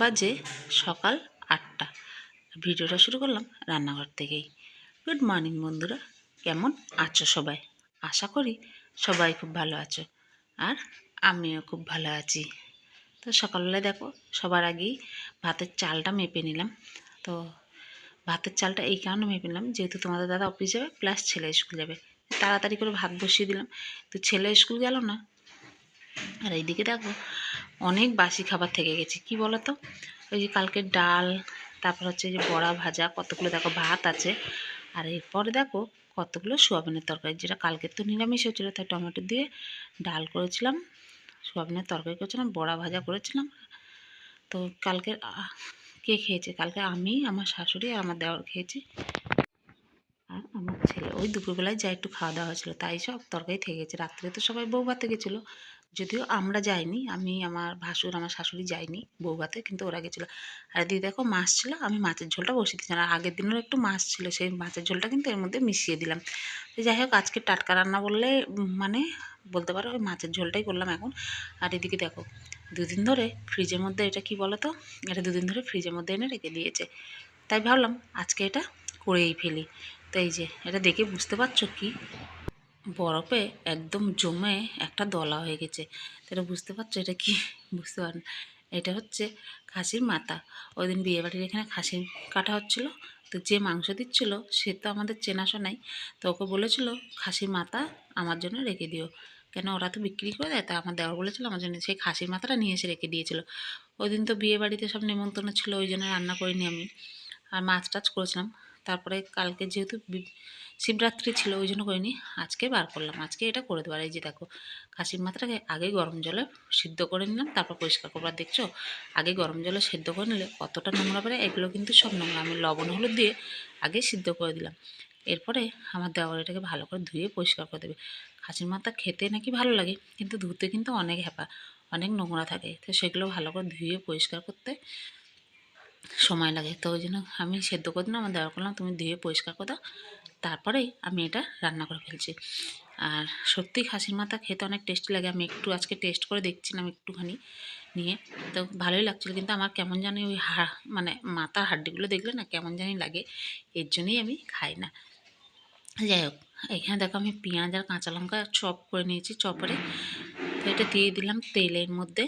বাজে সকাল আটটা। ভিডিওটা শুরু করলাম রান্নাঘর থেকেই। গুড মর্নিং বন্ধুরা, কেমন আছো সবাই? আশা করি সবাই খুব ভালো আছো আর আমিও খুব ভালো আছি। তো সকালবেলায় দেখো, সবার আগেই ভাতের চালটা মেপে নিলাম। তো ভাতের চালটা এই কারণে মেপে নিলাম, যেহেতু তোমাদের দাদা অফিস যাবে প্লাস ছেলে স্কুল যাবে। তাড়াতাড়ি করে ভাত বসিয়ে দিলাম। তো ছেলে স্কুল গেল না। আর এইদিকে দেখো অনেক বাসি খাবার থেকে গেছে। কি বলো তো ওই যে কালকের ডাল, তারপর হচ্ছে যে বড়া ভাজা, কতগুলো দেখো ভাত আছে। আর এরপরে দেখো কতগুলো সোয়াবিনের তরকারি, যেটা কালকে তো নিরামিষ হয়েছিল, তাই টমেটো দিয়ে ডাল করেছিলাম, সোয়াবিনের তরকারি করেছিলাম, বড়া ভাজা করেছিলাম। তো কালকে কে খেয়েছে? কালকে আমি, আমার শাশুড়ি আর আমার দেওয়ার খেয়েছি। আর আমার ছেলে, ওই দুপুরবেলায় যা একটু খাওয়া দাওয়া হয়েছিলো, তাই সব তরকারি থেকে গেছে। রাত্রে তো সবাই বউ ভাতে গেছিল। যদিও আমরা যাইনি, আমি আমার ভাসুর, আমার শাশুড়ি যাইনি বউ ভাতে কিন্তু ওরা গেছিল। আর দিদি দেখো মাছ ছিল, আমি মাছের ঝোলটা বসিয়ে দিয়েছিলাম। আর আগের দিনেরও একটু মাছ ছিল, সেই মাছের ঝোলটা কিন্তু এর মধ্যে মিশিয়ে দিলাম। তো যাই হোক, আজকে টাটকা রান্না বললে মানে বলতে পারো, ওই মাছের ঝোলটাই করলাম এখন। আর এদিকে দেখো, দুদিন ধরে ফ্রিজের মধ্যে এটা কি বলো তো? এটা দুদিন ধরে ফ্রিজের মধ্যে এনে রেখে দিয়েছে। তাই ভাবলাম, আজকে এটা করেই ফেলি। তো এই যে, এটা দেখে বুঝতে পারছ কি? বরফে একদম জমে একটা দলা হয়ে গেছে। তো এটা বুঝতে পারছ এটা কি? বুঝতে পার, এটা হচ্ছে খাসির মাথা। ওই দিন বিয়েবাড়ির এখানে খাসি কাটা হচ্ছিল, তো যে মাংস দিচ্ছিল সে তো আমাদের চেনাশোনাই তো ওকে বলেছিল, খাসির মাথা আমার জন্য রেখে দিও। কেন ওরা তো বিক্রি করে দেয়, তা আমার দেওয়ার বলেছিল, আমার জন্য সেই খাসির মাথাটা নিয়ে এসে রেখে দিয়েছিল। ওই দিন তো বিয়ে বাড়িতে সব নেমন্তন্ন ছিল, ওই জন্য রান্না করিনি আমি। আর মাছ টাছ করেছিলাম। তারপরে কালকে যেহেতু শিবরাত্রি ছিল, ওই জন্য করিনি। আজকে বার করলাম। আজকে এটা করে দেবো আর এই যে দেখো, খাসির মাথাটাকে আগে গরম জলে সিদ্ধ করে নিলাম, তারপর পরিষ্কার করবার দেখছ? আগে গরম জলে সিদ্ধ করে নিলে কতটা নোংরা পড়ে এগুলো কিন্তু সব নোংরা। আমি লবণ, হলুদ দিয়ে আগে সিদ্ধ করে দিলাম। এরপরে আমার দেওয়ার এটাকে ভালো করে ধুয়ে পরিষ্কার করে দেবে। খাসির মাথা খেতে নাকি ভালো লাগে, কিন্তু ধুতে কিন্তু অনেক হ্যাপা অনেক নোংরা থাকে। তো সেগুলো ভালো করে ধুয়ে পরিষ্কার করতে সময় লাগে। তো ওই জন্য আমি সেদ্ধ করে দিলাম আমার দেওয়া করলাম, তুমি ধুয়ে পরিষ্কার করে দাও। তারপরেই আমি এটা রান্না করে ফেলছি। আর সত্যি খাসির মাথা খেতে অনেক টেস্টি লাগে। আমি একটু আজকে টেস্ট করে দেখছিলাম একটুখানি নিয়ে। তো ভালোই লাগছিল, কিন্তু আমার কেমন জানি ওই হা মানে মাথার হাড্ডিগুলো দেখলে না কেমন জানি লাগে। এর জন্যই আমি খাই না। যাই হোক, এখানে দেখো আমি পেঁয়াজ আর কাঁচা লঙ্কা চপ করে নিয়েছি চপরে তো এটা দিয়ে দিলাম তেলের মধ্যে,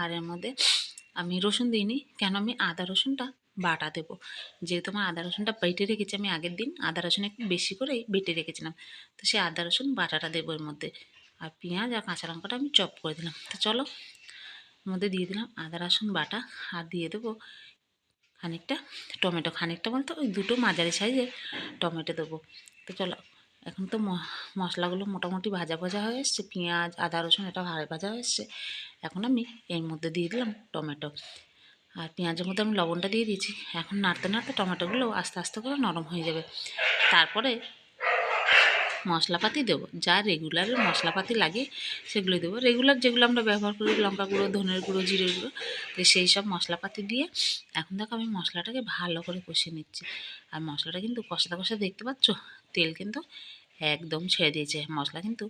আর এর মধ্যে আমি রসুন দিইনি। কেন? আমি আদা রসুনটা বাটা দেবো। যেহেতু আমার আদা রসুনটা বেটে রেখেছি আমি আগের দিন, আদা রসুন একটু বেশি করেই বেটে রেখেছিলাম। তো সেই আদা রসুন বাটাটা দেবো এর মধ্যে। আর পেঁয়াজ আর কাঁচা লঙ্কাটা আমি চপ করে দিলাম। তো চলো মধ্যে দিয়ে দিলাম আদা রসুন বাটা আর দিয়ে দেবো খানিকটা টমেটো। খানিকটা বলতে ওই দুটো মাঝারি সাইজের টমেটো দেবো। তো চলো এখন তো মশলাগুলো মোটামুটি ভাজা ভাজা হয়ে এসছে। পেঁয়াজ, আদা, রসুন এটা ভাজা ভাজা হয়ে এসছে। এখন আমি এর মধ্যে দিয়ে দিলাম টমেটো। আর পেঁয়াজের মধ্যে আমি লবণটা দিয়ে দিয়েছি। এখন নাড়তে নাড়তে টমেটোগুলো আস্তে আস্তে করে নরম হয়ে যাবে। তারপরে মশলাপাতি দেবো। যা রেগুলার মশলাপাতি লাগে সেগুলো দেবো। রেগুলার যেগুলো আমরা ব্যবহার করি, লঙ্কা গুঁড়ো, ধনের গুঁড়ো জিরে গুঁড়ো, তো সেই সব মশলাপাতি দিয়ে এখন দেখো আমি মশলাটাকে ভালো করে কষিয়ে নিচ্ছি। আর মশলাটা কিন্তু কষাতে কষাতে দেখতে পাচ্ছ? তেল কিন্তু একদম ছেড়ে দিয়েছে, মশলা কিন্তু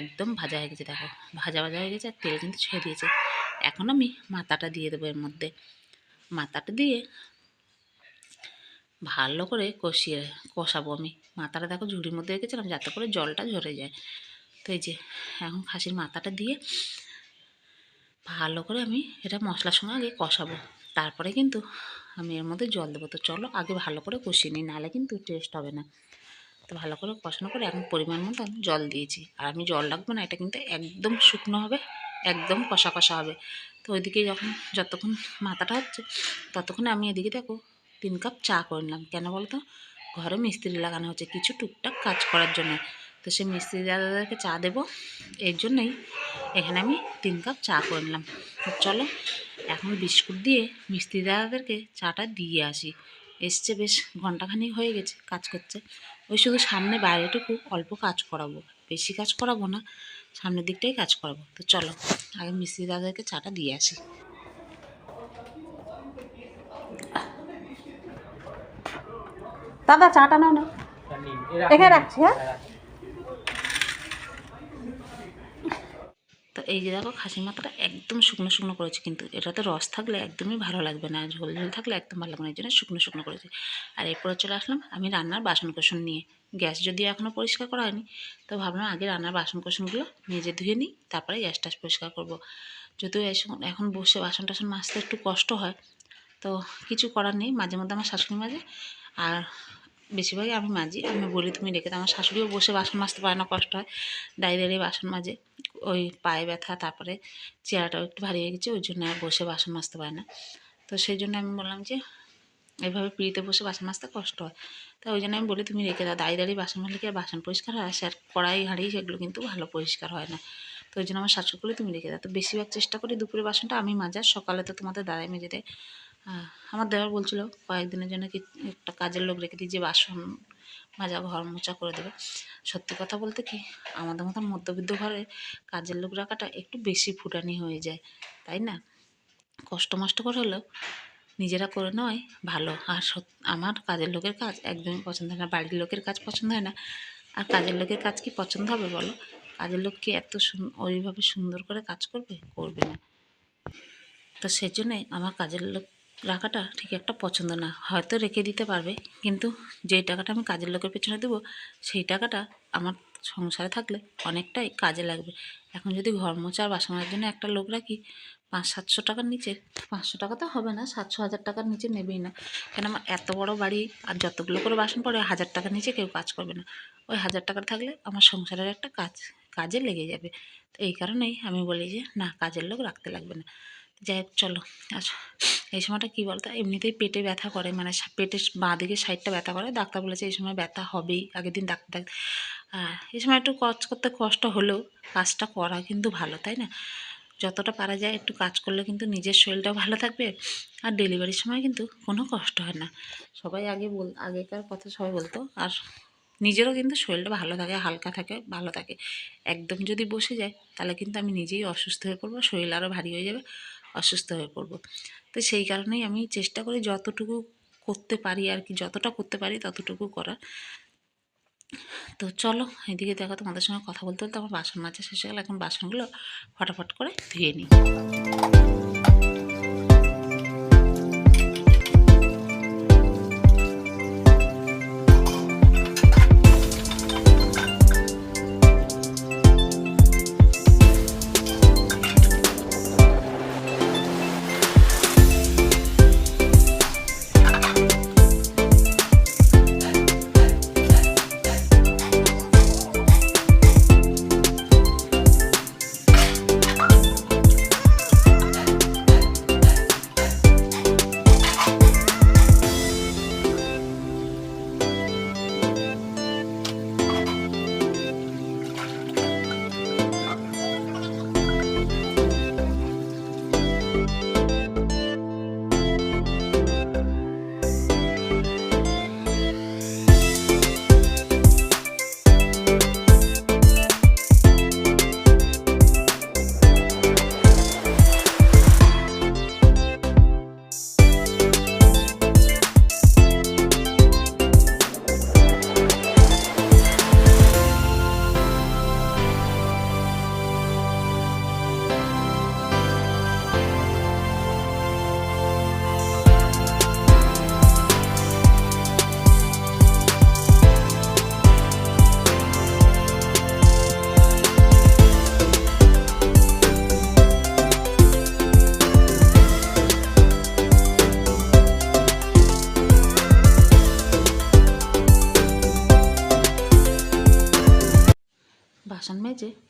একদম ভাজা হয়ে গেছে দেখো, ভাজা ভাজা হয়ে গেছে আর তেল কিন্তু ছেড়ে দিয়েছে। এখন আমি মাথাটা দিয়ে দেবো এর মধ্যে। মাথাটা দিয়ে ভালো করে কষিয়ে কষাবো আমি। মাথাটা দেখো ঝুড়ির মধ্যে রেখেছিলাম যাতে করে জলটা ঝরে যায়। তো এই যে, এখন খাসির মাথাটা দিয়ে ভালো করে আমি এটা মশলার সঙ্গে আগে কষাবো। তারপরে কিন্তু আমি এর মধ্যে জল দেবো। তো চলো আগে ভালো করে কষিয়ে নিই, নাহলে কিন্তু টেস্ট হবে না। তো ভালো করে কষানো করে এখন পরিমাণ মতো আমি জল দিয়েছি। আর আমি জল রাখব না, এটা কিন্তু একদম শুকনো হবে, একদম কষা কষা হবে। তো ওইদিকে যখন যতক্ষণ মাথাটা হচ্ছে, ততক্ষণে আমি এদিকে দেখো তিন কাপ চা করে নিলাম। কেন বলতো? ঘরে মিস্ত্রি লাগানো হচ্ছে কিছু টুকটাক কাজ করার জন্য। তো সেই মিস্ত্রি দাদাদেরকে চা দেবো, এর জন্যই এখানে আমি তিন কাপ চা করে নিলাম। তো চলো, এখন বিস্কুট দিয়ে মিস্ত্রি দাদাদেরকে চাটা দিয়ে আসি। এসছে বেশ ঘন্টাখানিক হয়ে গেছে, কাজ করছে। ওই শুধু সামনে বাইরেটুকু অল্প কাজ করাবো বেশি কাজ করাবো না সামনের দিকটাই কাজ করাবো। তো চলো আগে মিস্ত্রি দাদাকে চাটা দিয়ে আসি। দাদা চাটা নাও না এখানে রাখছি হ্যাঁ? এই যে দেখো খাসির মাথাটা একদম শুকনো শুকনো করেছি কিন্তু, এটাতে রস থাকলে একদমই ভালো লাগবে না ঝোল ঝোল থাকলে একদম ভালো লাগবে না, এই জন্য শুকনো শুকনো করেছি। আর এরপরে চলে আসলাম আমি রান্নার বাসন কোসন নিয়ে। গ্যাস যদিও এখনও পরিষ্কার করা হয়নি, তো ভাবলাম আগে রান্নার বাসন কোসনগুলো নিজে ধুয়ে নিই, তারপরে গ্যাস টাস পরিষ্কার করব। যদিও এখন বসে বাসন টাসন মাজতে একটু কষ্ট হয়, তো কিছু করার নেই মাঝে মধ্যে আমার শাশুড়ি মাঝে, আর বেশিরভাগই আমি মাজি। আমি বলি, তুমি রেখে আমার শাশুড়িও বসে বাসন মাজতে পারে না, কষ্ট হয়। দাঁড়িয়ে দাঁড়িয়ে বাসন মাজে। ওই পায়ে ব্যথা, তারপরে চেহারাটাও একটু ভারী হয়ে গেছে, ওই জন্য আর বসে বাসন মাজতে পারে না। তো সেই জন্য আমি বললাম যে, এভাবে পিড়িতে বসে বাসন মাজতে কষ্ট হয়। তো ওই জন্য আমি বলি, তুমি রেখে দাও। দাঁড়িয়ে দাঁড়িয়ে বাসন মাজলে কি আর বাসন পরিষ্কার হয়? আর কড়াই হাঁড়ি সেগুলো কিন্তু ভালো পরিষ্কার হয় না। তো ওই জন্য আমার শাশুড়ি তুমি রেখে দাও। তো বেশিরভাগ চেষ্টা করি দুপুরে বাসনটা আমি মাজার। সকালে তো তোমাদের দাদাই মেজে দেয় আমার দেওয়ার বলছিল, কয়েকদিনের জন্য কি একটা কাজের লোক রেখে দিই, যে বাসন মাজা, ঘর মোচা করে দেবে। সত্যি কথা বলতে কি, আমাদের মতন মধ্যবিত্ত ঘরে কাজের লোক রাখাটা একটু বেশি ফুটানি হয়ে যায়, তাই না? কষ্ট মষ্ট করে হলেও নিজেরা করে নেওয়াই ভালো। আর আমার কাজের লোকের কাজ একদমই পছন্দ হয় না, বাড়ির লোকের কাজ পছন্দ হয় না। আর কাজের লোকের কাজ কি পছন্দ হবে বলো? কাজের লোক কি এত ওইভাবে সুন্দর করে কাজ করবে? করবে না। তো সেই জন্যে আমার কাজের লোক রাখাটা ঠিক একটা পছন্দ না। হয়তো রেখে দিতে পারবে, কিন্তু যেই টাকাটা আমি কাজের লোকের পেছনে দেবো, সেই টাকাটা আমার সংসারে থাকলে অনেকটাই কাজে লাগবে। এখন যদি ঘর মোছা আর বাসন মাজার জন্য একটা লোক রাখি পাঁচ সাতশো টাকার নিচে, পাঁচশো টাকা তো হবে না, সাতশো, হাজার টাকার নিচে নেবেই না। কেন আমার এত বড় বাড়ি আর যতগুলো করে বাসন পড়ে, হাজার টাকার নিচে কেউ কাজ করবে না। ওই হাজার টাকার থাকলে আমার সংসারের একটা কাজ, কাজে লেগে যাবে। তো এই কারণেই আমি বলি যে, না, কাজের লোক রাখতে লাগবে না। যাই হোক চলো আচ্ছা এই সময়টা কী বলতো, এমনিতেই পেটে ব্যথা করে মানে পেটের বাঁ দিকে সাইডটা ব্যথা করে। ডাক্তার বলেছে এই সময় ব্যথা হবেই, আগের দিন ডাক্তার ডাক আর এই সময় একটু কাজ করতে কষ্ট হলেও কাজটা করা কিন্তু ভালো, তাই না? যতটা পারা যায় একটু কাজ করলে কিন্তু নিজের শরীরটাও ভালো থাকবে, আর ডেলিভারির সময় কিন্তু কোনো কষ্ট হয় না। সবাই আগে বল আগেকার কথা সবাই বলতো, আর নিজেরও কিন্তু শরীরটা ভালো থাকে, হালকা থাকে, ভালো থাকে। একদম যদি বসে যায়, তাহলে কিন্তু আমি নিজেই অসুস্থ হয়ে পড়ব, শরীর আরও ভারী হয়ে যাবে। অসুস্থ হয়ে পড়ব। তো সেই কারণেই আমি চেষ্টা করি যতটুকু করতে পারি আর কি, যতটা করতে পারি ততটুকু করার। তো চলো, এদিকে দেখো তোমাদের সঙ্গে কথা বলতে বলতে আমার বাসন মাজা শেষ হয়ে গেল, এখন বাসনগুলো ফটাফট করে ধুয়ে নিই।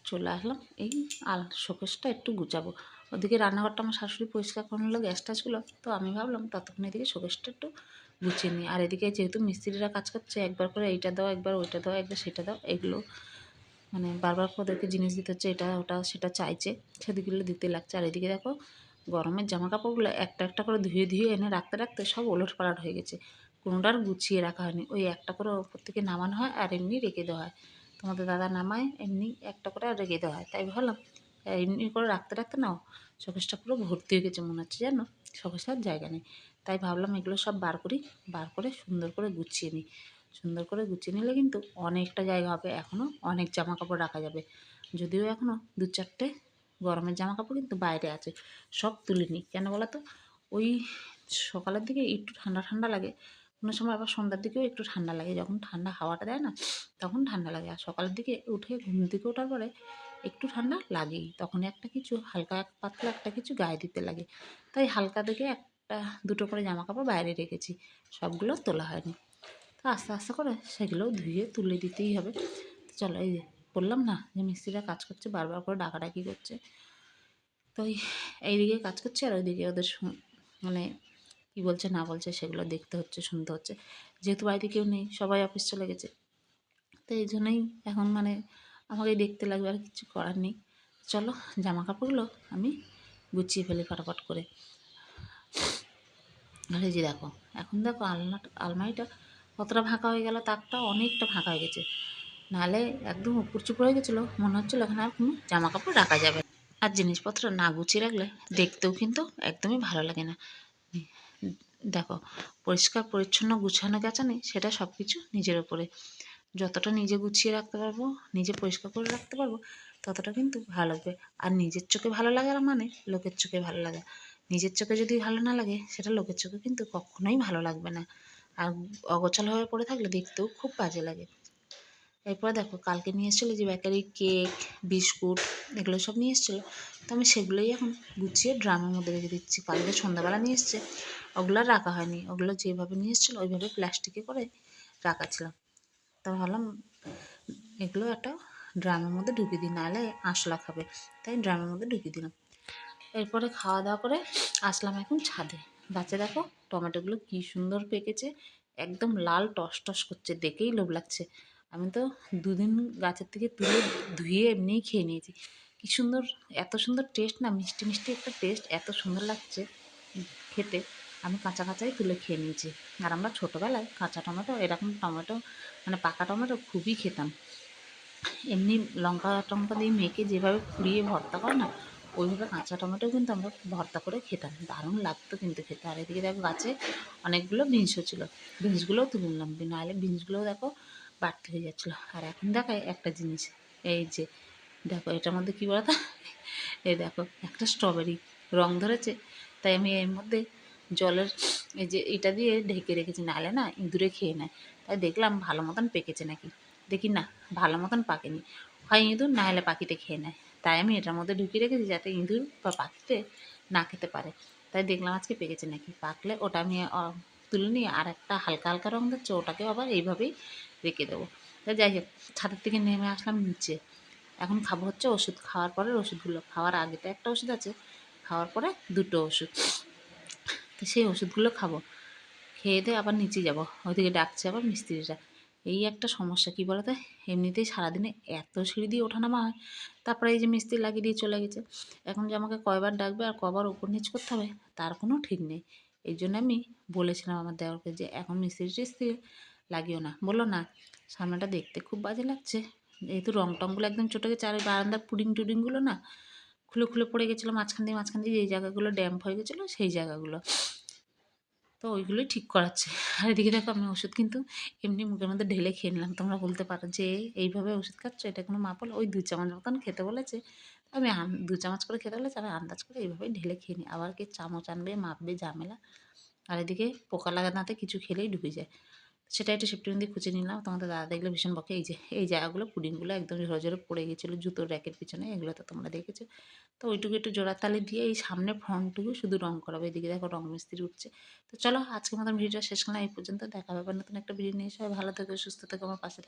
চলে আসলাম। এই আল, শোকেসটা একটু গুছাবো। ওদিকে রান্নাঘরটা আমার শাশুড়ি পরিষ্কার করে নিলো, গ্যাস টাসগুলো তো আমি ভাবলাম ততক্ষণ এদিকে শোকেসটা একটু গুছিয়ে নিই। আর এদিকে যেহেতু মিস্ত্রিরা কাজ করছে, একবার করে এইটা দাও, একবার ওইটা দাও, একবার সেটা দাও, এগুলো মানে বারবার ওদেরকে জিনিস দিতে হচ্ছে, এটা, ওটা, সেটা চাইছে, সেদিকগুলো দিতে লাগছে। আর এদিকে দেখো, গরমের জামা কাপড়গুলো একটা একটা করে ধুয়ে ধুয়ে এনে রাখতে রাখতে সব ওলট পালট হয়ে গেছে। কোনোটার গুছিয়ে রাখা হয়নি। ওই একটা করে ওপর থেকে নামানো হয় আর এমনি রেখে দেওয়া হয়। তোমাদের দাদা নামায়, এমনি একটা করে রেখে দেওয়া হয়। তাই ভাবলাম এমনি করে রাখতে রাখতে নাও শোকেসটা পুরো ভর্তি হয়ে গেছে মনে হচ্ছে জানো শোকেসটার জায়গা নেই। তাই ভাবলাম এগুলো সব বার করি, বার করে সুন্দর করে গুছিয়ে নিই। সুন্দর করে গুছিয়ে নিলে কিন্তু অনেকটা জায়গা হবে এখনও অনেক জামা কাপড় রাখা যাবে। যদিও এখনও দু চারটে গরমের জামা কাপড় কিন্তু বাইরে আছে, সব তুলে নিই। কেন বলো তো? ওই সকালের দিকে একটু ঠান্ডা ঠান্ডা লাগে কোনো সময় আবার সন্ধ্যার দিকেও একটু ঠান্ডা লাগে। যখন ঠান্ডা হাওয়াটা দেয় না, তখন ঠান্ডা লাগে। আর সকালের দিকে উঠে ঘুম থেকে ওঠার পরে একটু ঠান্ডা লাগেই। তখন একটা কিছু হালকা এক পাতলা একটা কিছু গায়ে দিতে লাগে। তাই হালকা দেখে একটা দুটো করে জামা কাপড় বাইরে রেখেছি। সবগুলো তোলা হয়নি। তো আস্তে আস্তে করে সেগুলোও ধুয়ে তুলে দিতেই হবে। তো চলো এই বললাম না যে মিস্ত্রিরা কাজ করছে, বারবার করে ডাকাডাকি করছে। তো এই এইদিকে কাজ করছে আর ওইদিকে ওদের মানে কী বলছে, না বলছে, সেগুলো দেখতে হচ্ছে, শুনতে হচ্ছে। যেহেতু বাড়িতে কেউ নেই, সবাই অফিস চলে গেছে। তো এই জন্যই এখন মানে আমাকে দেখতে লাগবে, আর কিছু করার নেই। চলো জামা কাপড়গুলো আমি গুছিয়ে ফেলি ফটাফট করে। এই যে দেখো, এখন দেখো আলনা, আলমারিটা কতটা ফাঁকা হয়ে গেল, তাকটা অনেকটা ফাঁকা হয়ে গেছে। নাহলে একদম উপর চুপুর হয়ে গেছিল, মনে হচ্ছিল এখানে আর কোনো জামা কাপড় রাখা যাবে। আর জিনিসপত্র না গুছিয়ে রাখলে দেখতেও কিন্তু একদমই ভালো লাগে না। দেখো, পরিষ্কার, পরিচ্ছন্ন গুছানো গেছানি সেটা সব কিছু নিজের ওপরে। যতটা নিজে গুছিয়ে রাখতে পারব, নিজে পরিষ্কার করে রাখতে পারব, ততটা কিন্তু ভালো লাগবে। আর নিজের চোখে ভালো লাগার মানে লোকের চোখে ভালো লাগা। নিজের চোখে যদি ভালো না লাগে, সেটা লোকের চোখে কিন্তু কখনোই ভালো লাগবে না। আর অগোছাল হয়ে পড়ে থাকলে দেখতেও খুব বাজে লাগে। এরপর দেখো, কালকে নিয়ে এসেছিল যে বেকারি কেক বিস্কুট এগুলো সব নিয়ে এসেছিল। তো আমি সেগুলোই এখন গুছিয়ে ড্রামের মধ্যে রেখে দিচ্ছি। কালকে সন্ধ্যাবেলা নিয়ে এসছে, ওগুলো রাখা হয়নি। ওগুলো যেভাবে নিয়ে এসেছিল, ওইভাবে প্লাস্টিকে করে রাখা ছিল তো ভাবলাম এগুলো একটা ড্রামের মধ্যে ঢুকিয়ে দিই, নাহলে আঁশলা খাবে। তাই ড্রামের মধ্যে ঢুকিয়ে দিলাম। এরপরে খাওয়া দাওয়া করে আসলাম এখন ছাদে। গাছে দেখো, টমেটোগুলো কী সুন্দর পেকেছে, একদম লাল টস টস করছে, দেখেই লোভ লাগছে। আমি তো দুদিন গাছের থেকে তুলে ধুয়ে এমনিই খেয়ে নিয়েছি। কী সুন্দর, এত সুন্দর টেস্ট না, মিষ্টি মিষ্টি একটা টেস্ট এত সুন্দর লাগছে খেতে। আমি কাঁচা কাঁচাই তুলে খেয়ে নিয়েছি। আর আমরা ছোটোবেলায় কাঁচা টমেটো, এরকম টমেটো মানে পাকা টমেটো খুবই খেতাম। এমনি লঙ্কা টঙ্কা দিয়ে মেখে যেভাবে পুড়িয়ে ভর্তা করে না, ওইভাবে কাঁচা টমেটো কিন্তু আমরা ভর্তা করে খেতাম। দারুণ লাগতো কিন্তু খেতে। আর এদিকে দেখো গাছে অনেকগুলো বিনস ছিল। বিনসগুলোও তুলে নিলাম। নাহলে বিনসগুলোও দেখো বাড়তে হয়ে যাচ্ছিল। আর এখন দেখায় একটা জিনিস, এই যে, দেখো, এটার মধ্যে কী বলতো? এই দেখো, একটা স্ট্রবেরি রং ধরেছে। তাই আমি এর মধ্যে জলের, এই যে, এটা দিয়ে ঢেকে রেখেছি। নাহলে না, ইঁদুরে খেয়ে নেয়। তাই দেখলাম ভালো মতন পেকেছে নাকি। দেখি না, ভালো মতন পাকেনি। হয় ইঁদুর, না হলে পাখিতে খেয়ে নেয়। তাই আমি এটার মধ্যে ঢুকিয়ে রেখেছি যাতে ইঁদুর বা পাখিতে না খেতে পারে। তাই দেখলাম আজকে পেকেছে নাকি। পাকলে ওটা আমি তুলে নিয়ে আর একটা হালকা হালকা রং দিচ্ছে ওটাকে আবার এইভাবেই রেখে দেবো। তাই যাই হোক, ছাদের থেকে নেমে আসলাম নিচে। এখন খাব হচ্ছে ওষুধ। খাওয়ার পরে ওষুধগুলো। খাওয়ার আগে তো একটা ওষুধ আছে। খাওয়ার পরে দুটো ওষুধ। তো সেই ওষুধগুলো খাব। খেয়ে দিয়ে আবার নিচে যাব। ওইদিকে ডাকছে আবার মিস্ত্রিরা। এই একটা সমস্যা, কী বলতো? এমনিতেই সারাদিনে এত সিঁড়ি দিয়ে ওঠানামা হয়। তারপরে এই যে মিস্ত্রি লাগিয়ে দিয়ে চলে গেছে। এখন যে আমাকে কয়বার ডাকবে আর কবার উপর নিচ করতে হবে, তার কোনো ঠিক নেই। এই জন্য আমি বলেছিলাম আমার দেওয়ারকে যে, এখন মিস্ত্রি টিস্ত্রি লাগিও না। বলল না, সামনেটা দেখতে খুব বাজে লাগছে। যেহেতু রং টংগুলো একদম চটে গেছে, আর বারান্দার পুডিং টুডিংগুলো না খুলে খুলে পড়ে গেছিল, মাঝখান দিয়ে মাঝখান দিয়ে যেই জায়গাগুলো ড্যাম্প হয়ে গেছিল, সেই জায়গাগুলো। তো ওইগুলোই ঠিক করাচ্ছে। আর এদিকে দেখো, আমি ওষুধ কিন্তু এমনি মুখের মধ্যে ঢেলে খেয়ে নিলাম। তোমরা বলতে পারো যে, এইভাবে ওষুধ খাচ্ছ? এটা কোনো মাপ ওই দু চামচ মতন খেতে বলেছে। আমি দু চামচ করে খেতে বলেছে, আমি আন্দাজ করে এইভাবেই ঢেলে খেয়ে নিই আবার কি চামচ আনবে, মাপবে, ঝামেলা। আর এদিকে পোকা লাগানোতে কিছু খেলেই ঢুকে যায়। সেটা একটু সেফটি দিয়ে খুঁজে নিলাম। তোমাদের দাদা দেখলে ভীষণ বকে। এই যে, এই জায়গাগুলো পুডিংগুলো একদম ঝরে ঝরে পড়ে গেছিল জুতোর র্যাকের পিছনে, এগুলো তো তোমরা দেখেছ। তো ওইটুকু একটু জোড়া তালে দিয়ে এই সামনে ফ্রন্টটুকু শুধু রং করাবে, এদিকে দেখো রং মিস্ত্রি উঠছে। তো চলো আজকে মতন ভিডিওটা শেষ করলাম, এই পর্যন্ত। দেখা হবে নতুন একটা ভিডিও নিয়ে। সবাই ভালো থেকো, সুস্থ থেকো, আমার পাশে।